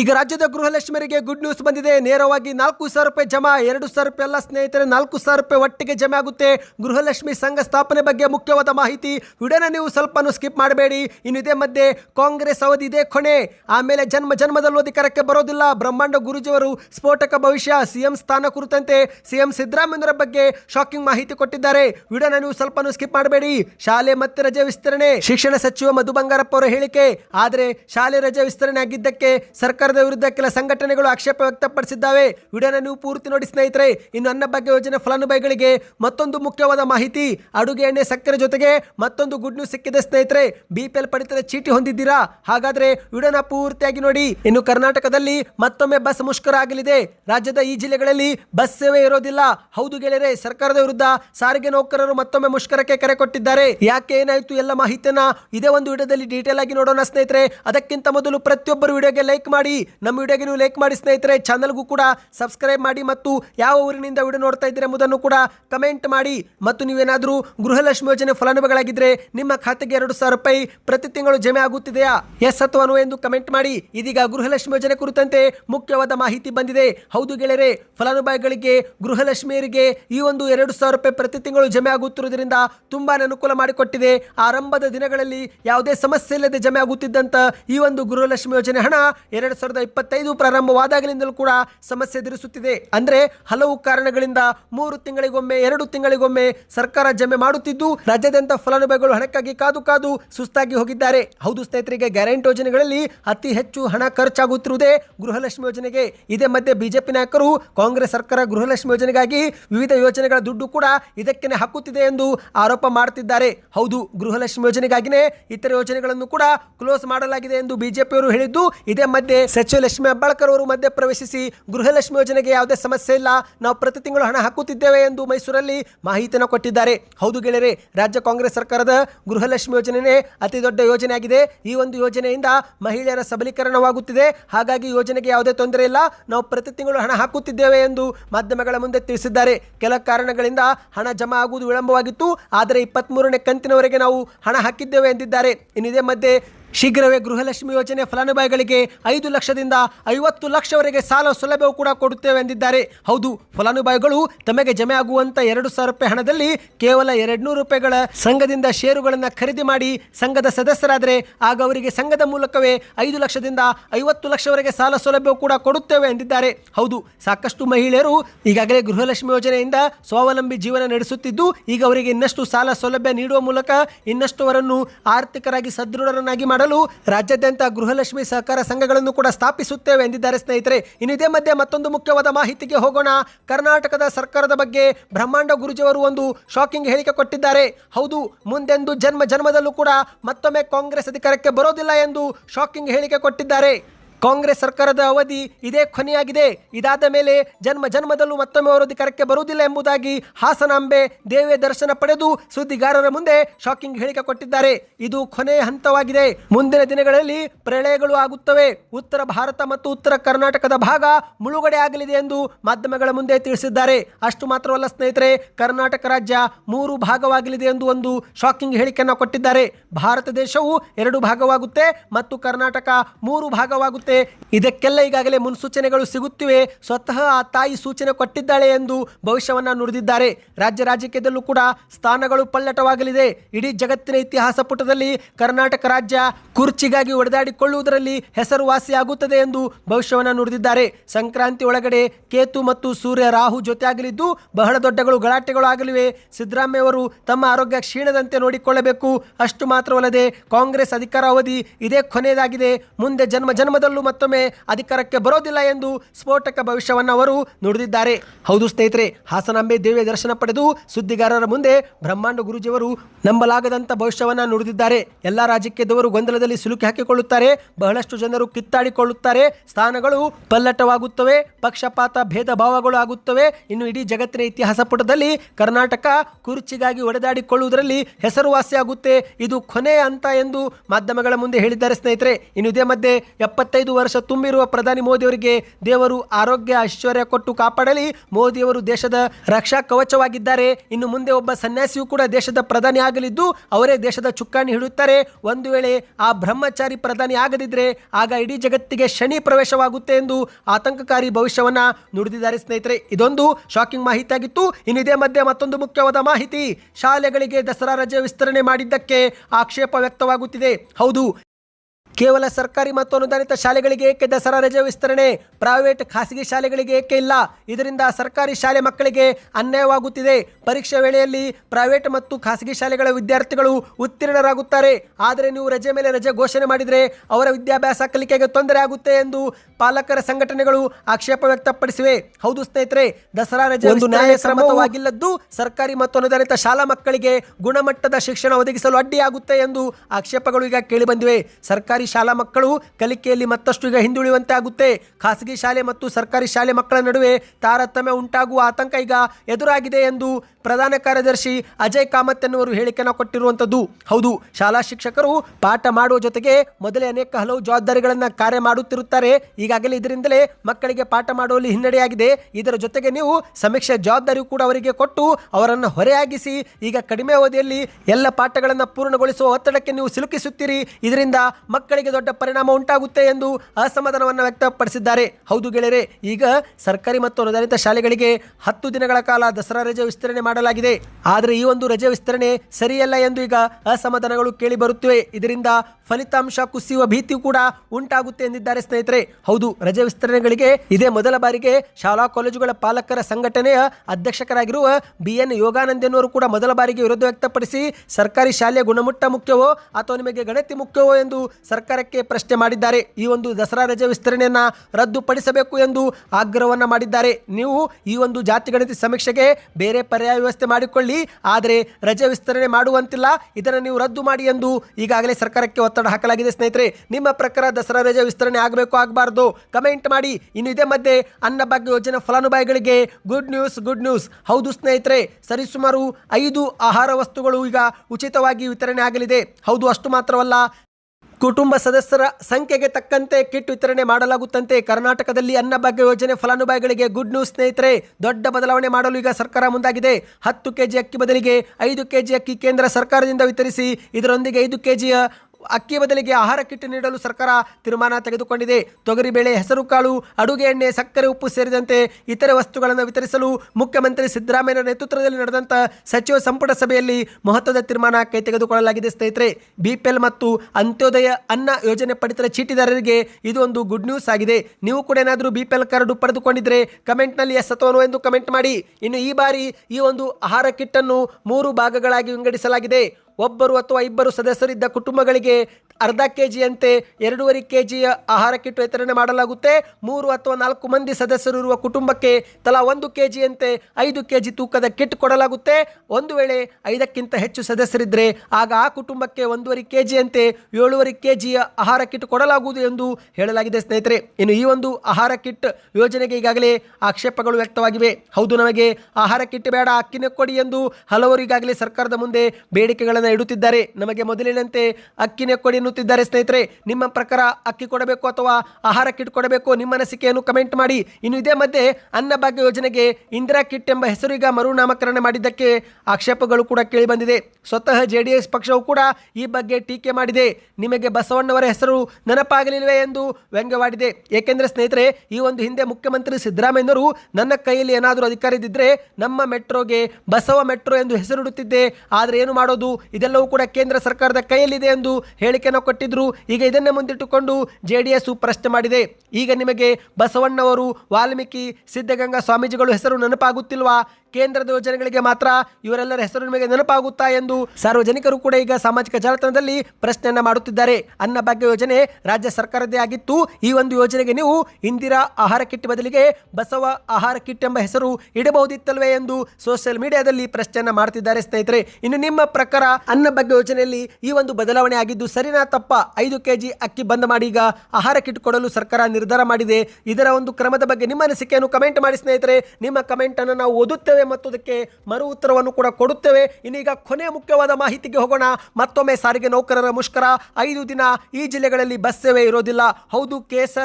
ಈಗ ರಾಜ್ಯದ ಗೃಹಲಕ್ಷ್ಮಿಯರಿಗೆ good news ಬಂದಿದೆ. ನೇರವಾಗಿ ನಾಲ್ಕು ಸಾವಿರ ರೂಪಾಯಿ ಜಮಾ, ಎರಡು ಸಾವಿರ ರೂಪಾಯಿ ಎಲ್ಲ ಸ್ನೇಹಿತರೆ, ನಾಲ್ಕು ಸಾವಿರ ರೂಪಾಯಿ ಒಟ್ಟಿಗೆ ಜಮೆ ಆಗುತ್ತೆ. ಗೃಹಲಕ್ಷ್ಮಿ ಸಂಘ ಸ್ಥಾಪನೆ ಬಗ್ಗೆ ಮುಖ್ಯವಾದ ಮಾಹಿತಿ ವಿಡಿಯೋನ ನೀವು ಸ್ವಲ್ಪ ಸ್ಕಿಪ್ ಮಾಡಬೇಡಿ. ಇನ್ನು ಇದೇ ಮಧ್ಯೆ ಕಾಂಗ್ರೆಸ್ ಅವಧಿ ಇದೇ ಕೊನೆ. ಆಮೇಲೆ ಜನ್ಮ ಜನ್ಮದಲ್ಲೂ ಅಧಿಕಾರಕ್ಕೆ ಬರೋದಿಲ್ಲ. ಬ್ರಹ್ಮಾಂಡ ಗುರುಜಿಯವರು ಸ್ಫೋಟಕ ಭವಿಷ್ಯ, ಸಿಎಂ ಸ್ಥಾನ ಕುರಿತಂತೆ ಸಿಎಂ ಸಿದ್ದರಾಮಯ್ಯರ ಬಗ್ಗೆ ಶಾಕಿಂಗ್ ಮಾಹಿತಿ ಕೊಟ್ಟಿದ್ದಾರೆ. ವಿಡಿಯೋನ ನೀವು ಸ್ವಲ್ಪ ಸ್ಕಿಪ್ ಮಾಡಬೇಡಿ. ಶಾಲೆ ಮತ್ತೆ ರಜೆ ವಿಸ್ತರಣೆ. ಶಿಕ್ಷಣ ಸಚಿವ ಮಧು ಬಂಗಾರಪ್ಪ ಅವರ ಹೇಳಿಕೆ. ಆದರೆ ಶಾಲೆ ರಜೆ ವಿಸ್ತರಣೆ ಆಗಿದ್ದಕ್ಕೆ ಸರ್ಕಾರದ ವಿರುದ್ಧ ಕೆಲ ಸಂಘಟನೆಗಳು ಆಕ್ಷೇಪ ವ್ಯಕ್ತಪಡಿಸಿದ್ದಾವೆ. ವಿಡಿಯೋನ ನೀವು ಪೂರ್ತಿ ನೋಡಿ ಸ್ನೇಹಿತರೆ, ಇನ್ನು ಅನ್ನ ಬಗ್ಗೆ ಯೋಜನೆ ಫಲಾನುಭವಿಗಳಿಗೆ ಮತ್ತೊಂದು ಮುಖ್ಯವಾದ ಮಾಹಿತಿ, ಅಡುಗೆ ಎಣ್ಣೆ ಸಕ್ಕರೆ ಜೊತೆಗೆ ಮತ್ತೊಂದು ಗುಡ್ ನ್ಯೂಸ್ ಸಿಕ್ಕಿದೆ ಸ್ನೇಹಿತರೆ. ಬಿಪಿಎಲ್ ಪಡಿತರ ಚೀಟಿ ಹೊಂದಿದ್ದೀರಾ? ಹಾಗಾದ್ರೆ ವಿಡಿಯೋನ ಪೂರ್ತಿಯಾಗಿ ನೋಡಿ. ಇನ್ನು ಕರ್ನಾಟಕದಲ್ಲಿ ಮತ್ತೊಮ್ಮೆ ಬಸ್ ಮುಷ್ಕರ ಆಗಲಿದೆ. ರಾಜ್ಯದ ಈ ಜಿಲ್ಲೆಗಳಲ್ಲಿ ಬಸ್ ಸೇವೆ ಇರೋದಿಲ್ಲ. ಹೌದು ಗೆಳೆಯರೆ, ಸರ್ಕಾರದ ವಿರುದ್ಧ ಸಾರಿಗೆ ನೌಕರರು ಮತ್ತೊಮ್ಮೆ ಮುಷ್ಕರಕ್ಕೆ ಕರೆ ಕೊಟ್ಟಿದ್ದಾರೆ. ಯಾಕೆ ಏನಾಯ್ತು ಎಲ್ಲ ಮಾಹಿತಿಯನ್ನ ಇದೇ ಒಂದು ವಿಡಿಯೋದಲ್ಲಿ ಡೀಟೇಲ್ ಆಗಿ ನೋಡೋಣ ಸ್ನೇಹಿತರೆ. ಅದಕ್ಕಿಂತ ಮೊದಲು ಪ್ರತಿಯೊಬ್ಬರು ವಿಡಿಯೋಗೆ ಲೈಕ್ ಮಾಡಿ. ನಮ್ಮ ವಿಡಿಯೋಗೆ ನೀವು ಲೈಕ್ ಮಾಡಿ ಸ್ನೇಹಿತರೆ, ಚಾನಲ್ಗೂ ಕೂಡ ಸಬ್ಸ್ಕ್ರೈಬ್ ಮಾಡಿ ಮತ್ತು ಯಾವ ಊರಿನಿಂದ ವಿಡಿಯೋ ನೋಡ್ತಾ ಇದ್ದೀರಾ ಎಂಬುದನ್ನು ಕೂಡ ಕಮೆಂಟ್ ಮಾಡಿ. ಮತ್ತು ನೀವೇನಾದರೂ ಗೃಹಲಕ್ಷ್ಮಿ ಯೋಜನೆ ಫಲಾನುಭವಿಗಳಾಗಿದ್ದರೆ ನಿಮ್ಮ ಖಾತೆಗೆ ಎರಡು ಸಾವಿರ ರೂಪಾಯಿ ಪ್ರತಿ ತಿಂಗಳು ಜಮೆ ಆಗುತ್ತಿದೆಯಾ? ಎಸ್ ಅಥವಾ ಎಂದು ಕಮೆಂಟ್ ಮಾಡಿ. ಇದೀಗ ಗೃಹಲಕ್ಷ್ಮಿ ಯೋಜನೆ ಕುರಿತಂತೆ ಮುಖ್ಯವಾದ ಮಾಹಿತಿ ಬಂದಿದೆ. ಹೌದು ಗೆಳೆಯರೆ, ಫಲಾನುಭವಿಗಳಿಗೆ, ಗೃಹಲಕ್ಷ್ಮಿಯರಿಗೆ ಈ ಒಂದು ಎರಡು ಸಾವಿರ ರೂಪಾಯಿ ಪ್ರತಿ ತಿಂಗಳು ಜಮೆ ಆಗುತ್ತಿರುವುದರಿಂದ ತುಂಬಾ ಅನುಕೂಲ ಮಾಡಿಕೊಟ್ಟಿದೆ. ಆರಂಭದ ದಿನಗಳಲ್ಲಿ ಯಾವುದೇ ಸಮಸ್ಯೆ ಇಲ್ಲದೆ ಜಮೆ ಆಗುತ್ತಿದ್ದಂತ ಈ ಒಂದು ಗೃಹಲಕ್ಷ್ಮಿ ಯೋಜನೆ ಹಣ ಎರಡು ಸಾವಿರದ ಇಪ್ಪತ್ತೈದು ಪ್ರಾರಂಭವಾದಾಗಲಿಂದಲೂ ಕೂಡ ಸಮಸ್ಯೆ ಎದುರಿಸುತ್ತಿದೆ. ಅಂದ್ರೆ ಹಲವು ಕಾರಣಗಳಿಂದ ಮೂರು ತಿಂಗಳಿಗೊಮ್ಮೆ, ಎರಡು ತಿಂಗಳಿಗೊಮ್ಮೆ ಸರ್ಕಾರ ಜಮೆ ಮಾಡುತ್ತಿದ್ದು, ರಾಜ್ಯಾದ್ಯಂತ ಫಲಾನುಭವಿಗಳು ಹಣಕ್ಕಾಗಿ ಕಾದು ಕಾದು ಸುಸ್ತಾಗಿ ಹೋಗಿದ್ದಾರೆ. ಹೌದು ಸ್ನೇಹಿತರಿಗೆ, ಗ್ಯಾರಂಟಿ ಯೋಜನೆಗಳಲ್ಲಿ ಅತಿ ಹೆಚ್ಚು ಹಣ ಖರ್ಚಾಗುತ್ತಿರುವುದೇ ಗೃಹಲಕ್ಷ್ಮಿ ಯೋಜನೆಗೆ. ಇದೇ ಮಧ್ಯೆ ಬಿಜೆಪಿ ನಾಯಕರು ಕಾಂಗ್ರೆಸ್ ಸರ್ಕಾರ ಗೃಹಲಕ್ಷ್ಮಿ ಯೋಜನೆಗಾಗಿ ವಿವಿಧ ಯೋಜನೆಗಳ ದುಡ್ಡು ಕೂಡ ಇದಕ್ಕೆ ಹಾಕುತ್ತಿದೆ ಎಂದು ಆರೋಪ ಮಾಡುತ್ತಿದ್ದಾರೆ. ಹೌದು, ಗೃಹಲಕ್ಷ್ಮಿ ಯೋಜನೆಗಾಗಿನೇ ಇತರ ಯೋಜನೆಗಳನ್ನು ಕೂಡ ಕ್ಲೋಸ್ ಮಾಡಲಾಗಿದೆ ಎಂದು ಬಿಜೆಪಿಯವರು ಹೇಳಿದ್ದು, ಇದೇ ಮಧ್ಯೆ ಸಚಿವ ಲಕ್ಷ್ಮಿ ಹೆಬ್ಬಾಳ್ಕರ್ ಅವರು ಮಧ್ಯಪ್ರವೇಶಿಸಿ ಗೃಹಲಕ್ಷ್ಮಿ ಯೋಜನೆಗೆ ಯಾವುದೇ ಸಮಸ್ಯೆ ಇಲ್ಲ. ನಾವು ಪ್ರತಿ ತಿಂಗಳು ಹಣ ಹಾಕುತ್ತಿದ್ದೇವೆ ಎಂದು ಮೈಸೂರಲ್ಲಿ ಮಾಹಿತಿಯನ್ನು ಕೊಟ್ಟಿದ್ದಾರೆ. ಹೌದು ಗೆಳೆಯರೆ, ರಾಜ್ಯ ಕಾಂಗ್ರೆಸ್ ಸರ್ಕಾರದ ಗೃಹಲಕ್ಷ್ಮಿ ಯೋಜನೆಯೇ ಅತಿ ದೊಡ್ಡ ಯೋಜನೆಯಾಗಿದೆ. ಈ ಒಂದು ಯೋಜನೆಯಿಂದ ಮಹಿಳೆಯರ ಸಬಲೀಕರಣವಾಗುತ್ತಿದೆ. ಹಾಗಾಗಿ ಯೋಜನೆಗೆ ಯಾವುದೇ ತೊಂದರೆ ಇಲ್ಲ. ನಾವು ಪ್ರತಿ ತಿಂಗಳು ಹಣ ಹಾಕುತ್ತಿದ್ದೇವೆ ಎಂದು ಮಾಧ್ಯಮಗಳ ಮುಂದೆ ತಿಳಿಸಿದ್ದಾರೆ. ಕೆಲ ಕಾರಣಗಳಿಂದ ಹಣ ಜಮಾ ಆಗುವುದು ವಿಳಂಬವಾಗಿತ್ತು. ಆದರೆ ಇಪ್ಪತ್ತ್ಮೂರನೇ ಕಂತಿನವರೆಗೆ ನಾವು ಹಣ ಹಾಕಿದ್ದೇವೆ ಎಂದಿದ್ದಾರೆ. ಇನ್ನಿದೇ ಮಧ್ಯೆ ಶೀಘ್ರವೇ ಗೃಹಲಕ್ಷ್ಮಿ ಯೋಜನೆ ಫಲಾನುಭವಿಗಳಿಗೆ ಐದು ಲಕ್ಷದಿಂದ ಐವತ್ತು ಲಕ್ಷವರೆಗೆ ಸಾಲ ಸೌಲಭ್ಯ ಕೂಡ ಕೊಡುತ್ತೇವೆ ಎಂದಿದ್ದಾರೆ. ಹೌದು, ಫಲಾನುಭವಿಗಳು ತಮಗೆ ಜಮೆ ಆಗುವಂತ ಎರಡು ಸಾವಿರ ರೂಪಾಯಿ ಹಣದಲ್ಲಿ ಕೇವಲ ಎರಡ್ನೂರು ರೂಪಾಯಿಗಳ ಸಂಘದಿಂದ ಷೇರುಗಳನ್ನು ಖರೀದಿ ಮಾಡಿ ಸಂಘದ ಸದಸ್ಯರಾದರೆ ಆಗ ಅವರಿಗೆ ಸಂಘದ ಮೂಲಕವೇ ಐದು ಲಕ್ಷದಿಂದ ಐವತ್ತು ಲಕ್ಷವರೆಗೆ ಸಾಲ ಸೌಲಭ್ಯವು ಕೂಡ ಕೊಡುತ್ತೇವೆ ಎಂದಿದ್ದಾರೆ. ಹೌದು, ಸಾಕಷ್ಟು ಮಹಿಳೆಯರು ಈಗಾಗಲೇ ಗೃಹಲಕ್ಷ್ಮಿ ಯೋಜನೆಯಿಂದ ಸ್ವಾವಲಂಬಿ ಜೀವನ ನಡೆಸುತ್ತಿದ್ದು, ಈಗ ಅವರಿಗೆ ಇನ್ನಷ್ಟು ಸಾಲ ಸೌಲಭ್ಯ ನೀಡುವ ಮೂಲಕ ಇನ್ನಷ್ಟು ಅವರನ್ನು ಆರ್ಥಿಕರಾಗಿ ಸದೃಢರನ್ನಾಗಿ ಮಾಡಲು ರಾಜ್ಯಾದ್ಯಂತ ಗೃಹಲಕ್ಷ್ಮಿ ಸಹಕಾರ ಸಂಘಗಳನ್ನು ಕೂಡ ಸ್ಥಾಪಿಸುತ್ತೇವೆ ಎಂದಿದ್ದಾರೆ ಸ್ನೇಹಿತರೆ. ಇನ್ನು ಇದೇ ಮಧ್ಯೆ ಮತ್ತೊಂದು ಮುಖ್ಯವಾದ ಮಾಹಿತಿಗೆ ಹೋಗೋಣ. ಕರ್ನಾಟಕದ ಸರ್ಕಾರದ ಬಗ್ಗೆ ಬ್ರಹ್ಮಾಂಡ ಗುರುಜಿಯವರು ಒಂದು ಶಾಕಿಂಗ್ ಹೇಳಿಕೆ ಕೊಟ್ಟಿದ್ದಾರೆ. ಹೌದು, ಮುಂದೆಂದು ಜನ್ಮ ಜನ್ಮದಲ್ಲೂ ಕೂಡ ಮತ್ತೊಮ್ಮೆ ಕಾಂಗ್ರೆಸ್ ಅಧಿಕಾರಕ್ಕೆ ಬರೋದಿಲ್ಲ ಎಂದು ಶಾಕಿಂಗ್ ಹೇಳಿಕೆ ಕೊಟ್ಟಿದ್ದಾರೆ. ಕಾಂಗ್ರೆಸ್ ಸರ್ಕಾರದ ಅವಧಿ ಇದೇ ಕೊನೆಯಾಗಿದೆ. ಇದಾದ ಮೇಲೆ ಜನ್ಮ ಜನ್ಮದಲ್ಲೂ ಮತ್ತೊಮ್ಮೆ ಅವರು ಅಧಿಕಾರಕ್ಕೆ ಬರುವುದಿಲ್ಲ ಎಂಬುದಾಗಿ ಹಾಸನಾಂಬೆ ದೇವೇ ದರ್ಶನ ಪಡೆದು ಸುದ್ದಿಗಾರರ ಮುಂದೆ ಶಾಕಿಂಗ್ ಹೇಳಿಕೆ ಕೊಟ್ಟಿದ್ದಾರೆ. ಇದು ಕೊನೆಯ ಹಂತವಾಗಿದೆ. ಮುಂದಿನ ದಿನಗಳಲ್ಲಿ ಪ್ರಳಯಗಳು ಆಗುತ್ತವೆ. ಉತ್ತರ ಭಾರತ ಮತ್ತು ಉತ್ತರ ಕರ್ನಾಟಕದ ಭಾಗ ಮುಳುಗಡೆ ಆಗಲಿದೆ ಎಂದು ಮಾಧ್ಯಮಗಳ ಮುಂದೆ ತಿಳಿಸಿದ್ದಾರೆ. ಅಷ್ಟು ಮಾತ್ರವಲ್ಲ ಸ್ನೇಹಿತರೆ, ಕರ್ನಾಟಕ ರಾಜ್ಯ ಮೂರು ಭಾಗವಾಗಲಿದೆ ಎಂದು ಒಂದು ಶಾಕಿಂಗ್ ಹೇಳಿಕೆಯನ್ನು ಕೊಟ್ಟಿದ್ದಾರೆ. ಭಾರತ ದೇಶವು ಎರಡು ಭಾಗವಾಗುತ್ತೆ ಮತ್ತು ಕರ್ನಾಟಕ ಮೂರು ಭಾಗವಾಗುತ್ತೆ ಇದಕ್ಕೆಲ್ಲ ಈಗಾಗಲೇ ಮುನ್ಸೂಚನೆಗಳು ಸಿಗುತ್ತಿವೆ. ಸ್ವತಃ ಆ ತಾಯಿ ಸೂಚನೆ ಕೊಟ್ಟಿದ್ದಾಳೆ ಎಂದು ಭವಿಷ್ಯವನ್ನ ನುಡಿದಿದ್ದಾರೆ. ರಾಜ್ಯ ರಾಜಕೀಯದಲ್ಲೂ ಕೂಡ ಸ್ಥಾನಗಳು ಪಲ್ಲಟವಾಗಲಿದೆ. ಇಡೀ ಜಗತ್ತಿನ ಇತಿಹಾಸ ಪುಟದಲ್ಲಿ ಕರ್ನಾಟಕ ರಾಜ್ಯ ಕುರ್ಚಿಗಾಗಿ ಹೊಡೆದಾಡಿಕೊಳ್ಳುವುದರಲ್ಲಿ ಹೆಸರುವಾಸಿಯಾಗುತ್ತದೆ ಎಂದು ಭವಿಷ್ಯವನ್ನ ನುಡಿದಿದ್ದಾರೆ. ಸಂಕ್ರಾಂತಿ ಒಳಗಡೆ ಕೇತು ಮತ್ತು ಸೂರ್ಯ ರಾಹು ಜೊತೆಯಾಗಲಿದ್ದು ಬಹಳ ದೊಡ್ಡಗಳು ಗಲಾಟೆಗಳು ಆಗಲಿವೆ. ಸಿದ್ದರಾಮಯ್ಯ ಅವರು ತಮ್ಮ ಆರೋಗ್ಯ ಕ್ಷೀಣದಂತೆ ನೋಡಿಕೊಳ್ಳಬೇಕು. ಅಷ್ಟು ಮಾತ್ರವಲ್ಲದೆ ಕಾಂಗ್ರೆಸ್ ಅಧಿಕಾರ ಅವಧಿ ಇದೇ ಕೊನೆಯದಾಗಿದೆ. ಮುಂದೆ ಜನ್ಮ ಜನ್ಮದಲ್ಲೂ ಮತ್ತೊಮ್ಮೆ ಅಧಿಕಾರಕ್ಕೆ ಬರೋದಿಲ್ಲ ಎಂದು ಸ್ಫೋಟಕ ಭವಿಷ್ಯವನ್ನು ಅವರು ನುಡಿದಿದ್ದಾರೆ. ಹೌದು ಸ್ನೇಹಿತರೆ, ಹಾಸನಾಂಬೆ ದೇವಿಯ ದರ್ಶನ ಪಡೆದು ಸುದ್ದಿಗಾರರ ಮುಂದೆ ಬ್ರಹ್ಮಾಂಡ ಗುರುಜಿಯವರು ನಂಬಲಾಗದಂತ ಭವಿಷ್ಯವನ್ನು ನುಡಿದಿದ್ದಾರೆ. ಎಲ್ಲ ರಾಜಕೀಯದವರು ಗೊಂದಲದಲ್ಲಿ ಸಿಲುಕಿ ಹಾಕಿಕೊಳ್ಳುತ್ತಾರೆ, ಬಹಳಷ್ಟು ಜನರು ಕಿತ್ತಾಡಿಕೊಳ್ಳುತ್ತಾರೆ, ಸ್ಥಾನಗಳು ಪಲ್ಲಟವಾಗುತ್ತವೆ, ಪಕ್ಷಪಾತ ಭೇದ ಭಾವಗಳು ಆಗುತ್ತವೆ. ಇನ್ನು ಇಡೀ ಜಗತ್ತಿನ ಇತಿಹಾಸ ಪುಟದಲ್ಲಿ ಕರ್ನಾಟಕ ಕುರ್ಚಿಗಾಗಿ ಒಡೆದಾಡಿಕೊಳ್ಳುವುದರಲ್ಲಿ ಹೆಸರುವಾಸಿಯಾಗುತ್ತೆ. ಇದು ಕೊನೆ ಅಂತ ಎಂದು ಮಾಧ್ಯಮಗಳ ಮುಂದೆ ಹೇಳಿದ್ದಾರೆ ಸ್ನೇಹಿತರೆ. ಇನ್ನು ಇದೇ ಮಧ್ಯೆ ಎಪ್ಪತ್ತೈದು ಐದು ವರ್ಷ ತುಂಬಿರುವ ಪ್ರಧಾನಿ ಮೋದಿಯವರಿಗೆ ದೇವರು ಆರೋಗ್ಯ, ಐಶ್ವರ್ಯ ಕೊಟ್ಟು ಕಾಪಾಡಲಿ. ಮೋದಿಯವರು ದೇಶದ ರಕ್ಷಾ ಕವಚವಾಗಿದ್ದಾರೆ. ಇನ್ನು ಮುಂದೆ ಒಬ್ಬ ಸನ್ಯಾಸಿಯು ಕೂಡ ದೇಶದ ಪ್ರಧಾನಿ ಆಗಲಿದ್ದು ಅವರೇ ದೇಶದ ಚುಕ್ಕಾಣಿ ಹಿಡಿಯುತ್ತಾರೆ. ಒಂದು ವೇಳೆ ಆ ಬ್ರಹ್ಮಚಾರಿ ಪ್ರಧಾನಿ ಆಗದಿದ್ರೆ ಆಗ ಇಡೀ ಜಗತ್ತಿಗೆ ಶನಿ ಪ್ರವೇಶವಾಗುತ್ತೆ ಎಂದು ಆತಂಕಕಾರಿ ಭವಿಷ್ಯವನ್ನ ನುಡಿದಿದ್ದಾರೆ ಸ್ನೇಹಿತರೆ. ಇದೊಂದು ಶಾಕಿಂಗ್ ಮಾಹಿತಿ ಆಗಿತ್ತು ಇನ್ನು ಇದೇ ಮಧ್ಯೆ ಮತ್ತೊಂದು ಮುಖ್ಯವಾದ ಮಾಹಿತಿ. ಶಾಲೆಗಳಿಗೆ ದಸರಾ ರಜೆ ವಿಸ್ತರಣೆ ಮಾಡಿದ್ದಕ್ಕೆ ಆಕ್ಷೇಪ ವ್ಯಕ್ತವಾಗುತ್ತಿದೆ. ಹೌದು ಕೇವಲ ಸರ್ಕಾರಿ ಮತ್ತು ಅನುದಾನಿತ ಶಾಲೆಗಳಿಗೆ ಏಕೆ ದಸರಾ ರಜೆ ವಿಸ್ತರಣೆ? ಪ್ರೈವೇಟ್ ಖಾಸಗಿ ಶಾಲೆಗಳಿಗೆ ಏಕೆ ಇಲ್ಲ? ಇದರಿಂದ ಸರ್ಕಾರಿ ಶಾಲೆ ಮಕ್ಕಳಿಗೆ ಅನ್ಯಾಯವಾಗುತ್ತಿದೆ. ಪರೀಕ್ಷೆ ವೇಳೆಯಲ್ಲಿ ಪ್ರೈವೇಟ್ ಮತ್ತು ಖಾಸಗಿ ಶಾಲೆಗಳ ವಿದ್ಯಾರ್ಥಿಗಳು ಉತ್ತೀರ್ಣರಾಗುತ್ತಾರೆ. ಆದರೆ ನೀವು ರಜೆ ಮೇಲೆ ರಜೆ ಘೋಷಣೆ ಮಾಡಿದರೆ ಅವರ ವಿದ್ಯಾಭ್ಯಾಸ ಕಲಿಕೆಗೆ ತೊಂದರೆ ಆಗುತ್ತೆ ಎಂದು ಪಾಲಕರ ಸಂಘಟನೆಗಳು ಆಕ್ಷೇಪ ವ್ಯಕ್ತಪಡಿಸಿವೆ. ಹೌದು ಸ್ನೇಹಿತರೆ ದಸರಾ ರಜೆ ಒಂದು ನ್ಯಾಯಸಮ್ಮತವಾಗಿಲ್ಲದ್ದು ಸರ್ಕಾರಿ ಮತ್ತು ಅನುದಾನಿತ ಶಾಲಾ ಮಕ್ಕಳಿಗೆ ಗುಣಮಟ್ಟದ ಶಿಕ್ಷಣ ಒದಗಿಸಲು ಅಡ್ಡಿಯಾಗುತ್ತೆ ಎಂದು ಆಕ್ಷೇಪಗಳು ಈಗ ಕೇಳಿಬಂದಿವೆ ಸರ್ಕಾರಿ ಶಾಲಾ ಮಕ್ಕಳು ಕಲಿಕೆಯಲ್ಲಿ ಮತ್ತಷ್ಟು ಈಗ ಹಿಂದುಳಿಯುವಂತೆ ಆಗುತ್ತೆ ಖಾಸಗಿ ಶಾಲೆ ಮತ್ತು ಸರ್ಕಾರಿ ಶಾಲೆ ಮಕ್ಕಳ ನಡುವೆ ತಾರತಮ್ಯ ಉಂಟಾಗುವ ಆತಂಕ ಈಗ ಎದುರಾಗಿದೆ ಎಂದು ಪ್ರಧಾನ ಕಾರ್ಯದರ್ಶಿ ಅಜಯ್ ಕಾಮತ್ ಎನ್ನುವರು ಹೇಳಿಕೆನ ಕೊಟ್ಟಿರುವಂಥದ್ದು. ಹೌದು, ಶಾಲಾ ಶಿಕ್ಷಕರು ಪಾಠ ಮಾಡುವ ಜೊತೆಗೆ ಮೊದಲೇ ಅನೇಕ ಹಲವು ಜವಾಬ್ದಾರಿಗಳನ್ನು ಕಾರ್ಯ ಮಾಡುತ್ತಿರುತ್ತಾರೆ. ಈಗಾಗಲೇ ಇದರಿಂದಲೇ ಮಕ್ಕಳಿಗೆ ಪಾಠ ಮಾಡುವಲ್ಲಿ ಹಿನ್ನಡೆಯಾಗಿದೆ. ಇದರ ಜೊತೆಗೆ ನೀವು ಸಮೀಕ್ಷೆ ಜವಾಬ್ದಾರಿ ಕೂಡ ಅವರಿಗೆ ಕೊಟ್ಟು ಅವರನ್ನು ಹೊರೆಯಾಗಿಸಿ, ಈಗ ಕಡಿಮೆ ಅವಧಿಯಲ್ಲಿ ಎಲ್ಲ ಪಾಠಗಳನ್ನು ಪೂರ್ಣಗೊಳಿಸುವ ಒತ್ತಡಕ್ಕೆ ನೀವು ಸಿಲುಕಿಸುತ್ತೀರಿ. ಇದರಿಂದ ಮಕ್ಕಳಿಗೆ ದೊಡ್ಡ ಪರಿಣಾಮ ಉಂಟಾಗುತ್ತೆ ಎಂದು ಅಸಮಾಧಾನವನ್ನು ವ್ಯಕ್ತಪಡಿಸಿದ್ದಾರೆ. ಹೌದು ಗೆಳೆಯರೆ, ಈಗ ಸರ್ಕಾರಿ ಮತ್ತು ಅನುದಾನಿತ ಶಾಲೆಗಳಿಗೆ ಹತ್ತು ದಿನಗಳ ಕಾಲ ದಸರಾ ರಜೆ ವಿಸ್ತರಣೆ ಮಾಡಲಾಗಿದೆ. ಆದರೆ ಈ ಒಂದು ರಜೆ ವಿಸ್ತರಣೆ ಸರಿಯಲ್ಲ ಎಂದು ಈಗ ಅಸಮಾಧಾನಗಳು ಕೇಳಿ ಬರುತ್ತಿವೆ. ಇದರಿಂದ ಫಲಿತಾಂಶ ಕುಸಿಯುವ ಭೀತಿ ಕೂಡ ಉಂಟಾಗುತ್ತೆ ಎಂದಿದ್ದಾರೆ ಸ್ನೇಹಿತರೆ. ಹೌದು, ರಜೆ ವಿಸ್ತರಣೆಗಳಿಗೆ ಇದೇ ಮೊದಲ ಬಾರಿಗೆ ಶಾಲಾ ಕಾಲೇಜುಗಳ ಪಾಲಕರ ಸಂಘಟನೆಯ ಅಧ್ಯಕ್ಷಕರಾಗಿರುವ ಬಿ ಎನ್ ಎನ್ನುವರು ಕೂಡ ಮೊದಲ ಬಾರಿಗೆ ವಿರೋಧ ವ್ಯಕ್ತಪಡಿಸಿ, ಸರ್ಕಾರಿ ಶಾಲೆಯ ಗುಣಮಟ್ಟ ಮುಖ್ಯವೋ ಅಥವಾ ನಿಮಗೆ ಗಣತಿ ಮುಖ್ಯವೋ ಎಂದು ಸರ್ಕಾರಕ್ಕೆ ಪ್ರಶ್ನೆ ಮಾಡಿದ್ದಾರೆ. ಈ ಒಂದು ದಸರಾ ರಜೆ ವಿಸ್ತರಣೆಯನ್ನು ರದ್ದುಪಡಿಸಬೇಕು ಎಂದು ಆಗ್ರಹವನ್ನು ಮಾಡಿದ್ದಾರೆ. ನೀವು ಈ ಒಂದು ಜಾತಿ ಗಣತಿ ಸಮೀಕ್ಷೆಗೆ ಬೇರೆ ಪರ್ಯಾಯ ವ್ಯವಸ್ಥೆ ಮಾಡಿಕೊಳ್ಳಿ. ಆದರೆ ರಜೆ ವಿಸ್ತರಣೆ ಮಾಡುವಂತಿಲ್ಲ. ಇದನ್ನು ನೀವು ರದ್ದು ಮಾಡಿ ಎಂದು ಈಗಾಗಲೇ ಸರ್ಕಾರಕ್ಕೆ ಒತ್ತಡ ಹಾಕಲಾಗಿದೆ ಸ್ನೇಹಿತರೆ. ನಿಮ್ಮ ಪ್ರಕಾರ ದಸರಾ ರಜೆ ವಿಸ್ತರಣೆ ಆಗಬೇಕು, ಆಗಬಾರ್ದು? ಕಮೆಂಟ್ ಮಾಡಿ. ಇನ್ನು ಇದೇ ಮಧ್ಯೆ ಅನ್ನಭಾಗ್ಯ ಯೋಜನೆ ಫಲಾನುಭವಿಗಳಿಗೆ ಗುಡ್ ನ್ಯೂಸ್ ಗುಡ್ ನ್ಯೂಸ್. ಹೌದು ಸ್ನೇಹಿತರೆ, ಸರಿಸುಮಾರು ಐದು ಆಹಾರ ವಸ್ತುಗಳು ಈಗ ಉಚಿತವಾಗಿ ವಿತರಣೆ ಆಗಲಿದೆ. ಹೌದು, ಅಷ್ಟು ಮಾತ್ರವಲ್ಲ. ಕುಟುಂಬ ಸದಸ್ಯರ ಸಂಖ್ಯೆಗೆ ತಕ್ಕಂತೆ ಕಿಟ್ ವಿತರಣೆ ಮಾಡಲಾಗುತ್ತಂತೆ. ಕರ್ನಾಟಕದಲ್ಲಿ ಅನ್ನಭಾಗ್ಯ ಯೋಜನೆ ಫಲಾನುಭವಿಗಳಿಗೆ ಗುಡ್ ನ್ಯೂಸ್ ಸ್ನೇಹಿತರೆ. ದೊಡ್ಡ ಬದಲಾವಣೆ ಮಾಡಲು ಈಗ ಸರ್ಕಾರ ಮುಂದಾಗಿದೆ. ಹತ್ತು ಕೆಜಿ ಅಕ್ಕಿ ಬದಲಿಗೆ ಐದು ಕೆಜಿ ಅಕ್ಕಿ ಕೇಂದ್ರ ಸರ್ಕಾರದಿಂದ ವಿತರಿಸಿ, ಇದರೊಂದಿಗೆ ಐದು ಕೆಜಿಯ ಅಕ್ಕಿ ಬದಲಿಗೆ ಆಹಾರ ಕಿಟ್ ನೀಡಲು ಸರ್ಕಾರ ತೀರ್ಮಾನ ತೆಗೆದುಕೊಂಡಿದೆ. ತೊಗರಿಬೇಳೆ ಹೆಸರುಕಾಳು, ಅಡುಗೆ ಎಣ್ಣೆ, ಸಕ್ಕರೆ, ಉಪ್ಪು ಸೇರಿದಂತೆ ಇತರೆ ವಸ್ತುಗಳನ್ನು ವಿತರಿಸಲು ಮುಖ್ಯಮಂತ್ರಿ ಸಿದ್ದರಾಮಯ್ಯ ನೇತೃತ್ವದಲ್ಲಿ ನಡೆದಂಥ ಸಚಿವ ಸಂಪುಟ ಸಭೆಯಲ್ಲಿ ಮಹತ್ವದ ತೀರ್ಮಾನ ಕೈ ತೆಗೆದುಕೊಳ್ಳಲಾಗಿದೆ. ಸ್ನೇಹಿತರೆ, ಬಿಪಿಎಲ್ ಮತ್ತು ಅಂತ್ಯೋದಯ ಅನ್ನ ಯೋಜನೆ ಪಡಿತರ ಚೀಟಿದಾರರಿಗೆ ಇದು ಒಂದು ಗುಡ್ ನ್ಯೂಸ್ ಆಗಿದೆ. ನೀವು ಕೂಡ ಏನಾದರೂ ಬಿಪಿಎಲ್ ಕಾರ್ಡ್ ಪಡೆದುಕೊಂಡಿದ್ರೆ ಕಮೆಂಟ್ನಲ್ಲಿ ಎಸ್ ಅಥವಾ ಎಂದು ಕಮೆಂಟ್ ಮಾಡಿ. ಇನ್ನು ಈ ಬಾರಿ ಈ ಒಂದು ಆಹಾರ ಕಿಟ್ಟನ್ನು ಮೂರು ಭಾಗಗಳಾಗಿ ವಿಂಗಡಿಸಲಾಗಿದೆ. ಒಬ್ಬರು ಅಥವಾ ಇಬ್ಬರು ಸದಸ್ಯರಿದ್ದ ಕುಟುಂಬಗಳಿಗೆ ಅರ್ಧ ಕೆ ಜಿಯಂತೆ ಎರಡೂವರೆ ಕೆ ಜಿಯ ಆಹಾರ ಕಿಟ್ ವಿತರಣೆ ಮಾಡಲಾಗುತ್ತೆ. ಮೂರು ಅಥವಾ ನಾಲ್ಕು ಮಂದಿ ಸದಸ್ಯರು ಇರುವ ಕುಟುಂಬಕ್ಕೆ ತಲಾ ಒಂದು ಕೆ ಜಿಯಂತೆ ಐದು ಕೆ ಜಿ ತೂಕದ ಕಿಟ್ ಕೊಡಲಾಗುತ್ತೆ. ಒಂದು ವೇಳೆ ಐದಕ್ಕಿಂತ ಹೆಚ್ಚು ಸದಸ್ಯರಿದ್ದರೆ ಆಗ ಆ ಕುಟುಂಬಕ್ಕೆ ಒಂದೂವರೆ ಕೆ ಜಿಯಂತೆ ಏಳುವರೆ ಕೆ ಜಿಯ ಆಹಾರ ಕಿಟ್ ಕೊಡಲಾಗುವುದು ಎಂದು ಹೇಳಲಾಗಿದೆ ಸ್ನೇಹಿತರೆ. ಇನ್ನು ಈ ಒಂದು ಆಹಾರ ಕಿಟ್ ಯೋಜನೆಗೆ ಈಗಾಗಲೇ ಆಕ್ಷೇಪಗಳು ವ್ಯಕ್ತವಾಗಿವೆ. ಹೌದು, ನಮಗೆ ಆಹಾರ ಕಿಟ್ ಬೇಡ, ಅಕ್ಕಿನ ಕೊಡಿ ಎಂದು ಹಲವರು ಈಗಾಗಲೇ ಸರ್ಕಾರದ ಮುಂದೆ ಬೇಡಿಕೆಗಳನ್ನು ಇಡುತ್ತಿದ್ದಾರೆ. ನಮಗೆ ಮೊದಲಿನಂತೆ ಅಕ್ಕಿನ ಕೊಡಿ ಎನ್ನುತ್ತಿದ್ದಾರೆ ಸ್ನೇಹಿತರೆ, ನಿಮ್ಮ ಪ್ರಕಾರ ಅಕ್ಕಿ ಕೊಡಬೇಕು ಅಥವಾ ಆಹಾರ ಕಿಟ್ ಕೊಡಬೇಕು? ನಿಮ್ಮ ಅನಿಸಿಕೆಯನ್ನು ಕಮೆಂಟ್ ಮಾಡಿ. ಇನ್ನು ಇದೇ ಮಧ್ಯೆ ಅನ್ನಭಾಗ್ಯ ಯೋಜನೆಗೆ ಇಂದಿರಾ ಕಿಟ್ ಎಂಬ ಹೆಸರು ಈಗ ಮರುನಾಮಕರಣ ಮಾಡಿದ್ದಕ್ಕೆ ಆಕ್ಷೇಪಗಳು ಕೂಡ ಕೇಳಿಬಂದಿದೆ ಸ್ವತಃ ಜೆ ಡಿ ಎಸ್ ಪಕ್ಷವು ಕೂಡ ಈ ಬಗ್ಗೆ ಟೀಕೆ ಮಾಡಿದೆ. ನಿಮಗೆ ಬಸವಣ್ಣವರ ಹೆಸರು ನೆನಪಾಗಲಿಲ್ವೇ ಎಂದು ವ್ಯಂಗ್ಯವಾಡಿದೆ. ಏಕೆಂದರೆ ಸ್ನೇಹಿತರೆ, ಈ ಒಂದು ಹಿಂದೆ ಮುಖ್ಯಮಂತ್ರಿ ಸಿದ್ದರಾಮಯ್ಯನವರು ನನ್ನ ಕೈಯಲ್ಲಿ ಏನಾದರೂ ಅಧಿಕಾರ ಇದ್ದಿದ್ರೆ ನಮ್ಮ ಮೆಟ್ರೋಗೆ ಬಸವ ಮೆಟ್ರೋ ಎಂದು ಹೆಸರಿಡುತ್ತಿದ್ದೆ. ಆದರೆ ಏನು ಮಾಡೋದು? ಇದೆಲ್ಲವೂ ಕೂಡ ಕೇಂದ್ರ ಸರ್ಕಾರದ ಕೈಯಲ್ಲಿದೆ ಎಂದು ಹೇಳಿಕೆಯನ್ನು ಕೊಟ್ಟಿದ್ರು. ಈಗ ಇದನ್ನೇ ಮುಂದಿಟ್ಟುಕೊಂಡು ಜೆ ಡಿ ಎಸ್ ಪ್ರಶ್ನೆ ಮಾಡಿದೆ. ಈಗ ನಿಮಗೆ ಬಸವಣ್ಣವರು, ವಾಲ್ಮೀಕಿ, ಸಿದ್ಧಗಂಗಾ ಸ್ವಾಮೀಜಿಗಳು ಹೆಸರು ನೆನಪಾಗುತ್ತಿಲ್ವಾ? ಕೇಂದ್ರದ ಯೋಜನೆಗಳಿಗೆ ಮಾತ್ರ ಇವರೆಲ್ಲರ ಹೆಸರು ನಿಮಗೆ ನೆನಪಾಗುತ್ತಾ ಎಂದು ಸಾರ್ವಜನಿಕರು ಕೂಡ ಈಗ ಸಾಮಾಜಿಕ ಜಾಲತಾಣದಲ್ಲಿ ಪ್ರಶ್ನೆಯನ್ನ ಮಾಡುತ್ತಿದ್ದಾರೆ. ಅನ್ನಭಾಗ್ಯ ಯೋಜನೆ ರಾಜ್ಯ ಸರ್ಕಾರದೇ ಆಗಿತ್ತು. ಈ ಒಂದು ಯೋಜನೆಗೆ ನೀವು ಇಂದಿರಾ ಆಹಾರ ಕಿಟ್ ಬದಲಿಗೆ ಬಸವ ಆಹಾರ ಕಿಟ್ ಎಂಬ ಹೆಸರು ಇಡಬಹುದಿತ್ತಲ್ವೇ ಎಂದು ಸೋಷಿಯಲ್ ಮೀಡಿಯಾದಲ್ಲಿ ಪ್ರಶ್ನೆಯನ್ನ ಮಾಡ್ತಿದ್ದಾರೆ ಸ್ನೇಹಿತರೆ. ಇನ್ನು ನಿಮ್ಮ ಪ್ರಕಾರ ಅನ್ನಭಾಗ್ಯ ಯೋಜನೆಯಲ್ಲಿ ಈ ಒಂದು ಬದಲಾವಣೆ ಆಗಿದ್ದು ಸರಿನಾ ತಪ್ಪ? ಐದು ಕೆಜಿ ಅಕ್ಕಿ ಬಂದ್ ಮಾಡಿ ಈಗ ಆಹಾರ ಕಿಟ್ ಕೊಡಲು ಸರ್ಕಾರ ನಿರ್ಧಾರ ಮಾಡಿದೆ. ಇದರ ಒಂದು ಕ್ರಮದ ಬಗ್ಗೆ ನಿಮ್ಮ ಅನಿಸಿಕೆಯನ್ನು ಕಮೆಂಟ್ ಮಾಡಿ ಸ್ನೇಹಿತರೆ. ನಿಮ್ಮ ಕಮೆಂಟ್ ಅನ್ನು ನಾವು ಓದುತ್ತೇವೆ. ಕೇಳಿದ್ದೇವೆ ಮತ್ತು ಅದಕ್ಕೆ ಮರು ಉತ್ತರವನ್ನು ಕೂಡ ಕೊಡುತ್ತೇವೆ. ಇನ್ನೀಗ ಕೊನೆ ಮುಖ್ಯವಾದ ಮಾಹಿತಿಗೆ ಹೋಗೋಣ. ಮತ್ತೊಮ್ಮೆ ಸಾರಿಗೆ ನೌಕರರ ಮುಷ್ಕರ. ಐದು ದಿನ ಈ ಜಿಲ್ಲೆಗಳಲ್ಲಿ ಬಸ್ ಸೇವೆ ಇರೋದಿಲ್ಲ. ಹೌದು ಕೆ ಎಸ್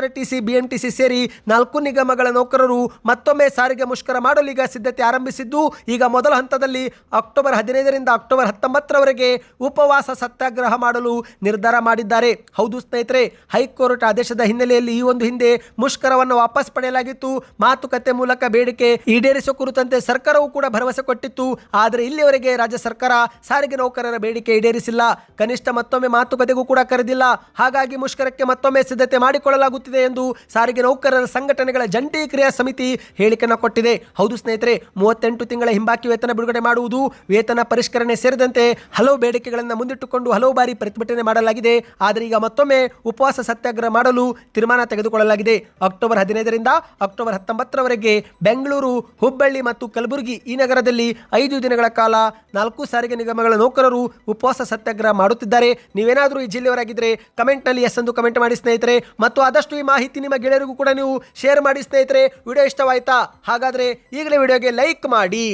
ಸೇರಿ ನಾಲ್ಕು ನಿಗಮಗಳ ನೌಕರರು ಮತ್ತೊಮ್ಮೆ ಸಾರಿಗೆ ಮುಷ್ಕರ ಮಾಡಲು ಈಗ ಸಿದ್ಧತೆ ಆರಂಭಿಸಿದ್ದು, ಈಗ ಮೊದಲ ಹಂತದಲ್ಲಿ ಅಕ್ಟೋಬರ್ ಹದಿನೈದರಿಂದ ಅಕ್ಟೋಬರ್ ಹತ್ತೊಂಬತ್ತರವರೆಗೆ ಉಪವಾಸ ಸತ್ಯಾಗ್ರಹ ಮಾಡಲು ನಿರ್ಧಾರ ಮಾಡಿದ್ದಾರೆ. ಹೌದು ಸ್ನೇಹಿತರೆ, ಹೈಕೋರ್ಟ್ ಆದೇಶದ ಹಿನ್ನೆಲೆಯಲ್ಲಿ ಈ ಒಂದು ಹಿಂದೆ ಮುಷ್ಕರವನ್ನು ವಾಪಸ್ ಪಡೆಯಲಾಗಿತ್ತು. ಮಾತುಕತೆ ಮೂಲಕ ಬೇಡಿಕೆ ಈಡೇರಿಸುವ ಕುರಿತಂತೆ ಸರ್ಕಾರವು ಕೂಡ ಭರವಸೆ ಕೊಟ್ಟಿತ್ತು. ಆದರೆ ಇಲ್ಲಿಯವರೆಗೆ ರಾಜ್ಯ ಸರ್ಕಾರ ಸಾರಿಗೆ ನೌಕರರ ಬೇಡಿಕೆ ಈಡೇರಿಸಿಲ್ಲ. ಕನಿಷ್ಠ ಮತ್ತೊಮ್ಮೆ ಮಾತುಕತೆಗೂ ಕೂಡ ಕರೆದಿಲ್ಲ. ಹಾಗಾಗಿ ಮುಷ್ಕರಕ್ಕೆ ಮತ್ತೊಮ್ಮೆ ಸಿದ್ಧತೆ ಮಾಡಿಕೊಳ್ಳಲಾಗುತ್ತಿದೆ ಎಂದು ಸಾರಿಗೆ ನೌಕರರ ಸಂಘಟನೆಗಳ ಜಂಟಿ ಕ್ರಿಯಾ ಸಮಿತಿ ಹೇಳಿಕೆಯನ್ನು ಕೊಟ್ಟಿದೆ. ಹೌದು ಸ್ನೇಹಿತರೆ, ಮೂವತ್ತೆಂಟು ತಿಂಗಳ ಹಿಂಬಾಕಿ ವೇತನ ಬಿಡುಗಡೆ ಮಾಡುವುದು, ವೇತನ ಪರಿಷ್ಕರಣೆ ಸೇರಿದಂತೆ ಹಲವು ಬೇಡಿಕೆಗಳನ್ನು ಮುಂದಿಟ್ಟುಕೊಂಡು ಹಲವು ಬಾರಿ ಪ್ರತಿಭಟನೆ ಮಾಡಲಾಗಿದೆ. ಆದರೆ ಈಗ ಮತ್ತೊಮ್ಮೆ ಉಪವಾಸ ಸತ್ಯಾಗ್ರಹ ಮಾಡಲು ತೀರ್ಮಾನ ತೆಗೆದುಕೊಳ್ಳಲಾಗಿದೆ. ಅಕ್ಟೋಬರ್ ಹದಿನೈದರಿಂದ ಅಕ್ಟೋಬರ್ ಹತ್ತೊಂಬತ್ತರವರೆಗೆ ಬೆಂಗಳೂರು, ಹುಬ್ಬಳ್ಳಿ ಮತ್ತು ಕಲಬುರಗಿ ಈ ನಗರದಲ್ಲಿ ಐದು ದಿನಗಳ ಕಾಲ ನಾಲ್ಕು ಸಾರಿಗೆ ನಿಗಮಗಳ ನೌಕರರು ಉಪವಾಸ ಸತ್ಯಾಗ್ರಹ ಮಾಡುತ್ತಿದ್ದಾರೆ. ನೀವೇನಾದರೂ ಈ ಜಿಲ್ಲೆಯವರಾಗಿದ್ದರೆ ಕಮೆಂಟ್ನಲ್ಲಿ ಎಸ್ ಎಂದು ಕಮೆಂಟ್ ಮಾಡಿ ಸ್ನೇಹಿತರೆ. ಮತ್ತು ಆದಷ್ಟು ಈ ಮಾಹಿತಿ ನಿಮ್ಮ ಗೆಳೆಯರಿಗೂ ಕೂಡ ನೀವು ಶೇರ್ ಮಾಡಿ ಸ್ನೇಹಿತರೆ. ವಿಡಿಯೋ ಇಷ್ಟವಾಯ್ತಾ? ಹಾಗಾದರೆ ಈಗಲೇ ವಿಡಿಯೋಗೆ ಲೈಕ್ ಮಾಡಿ.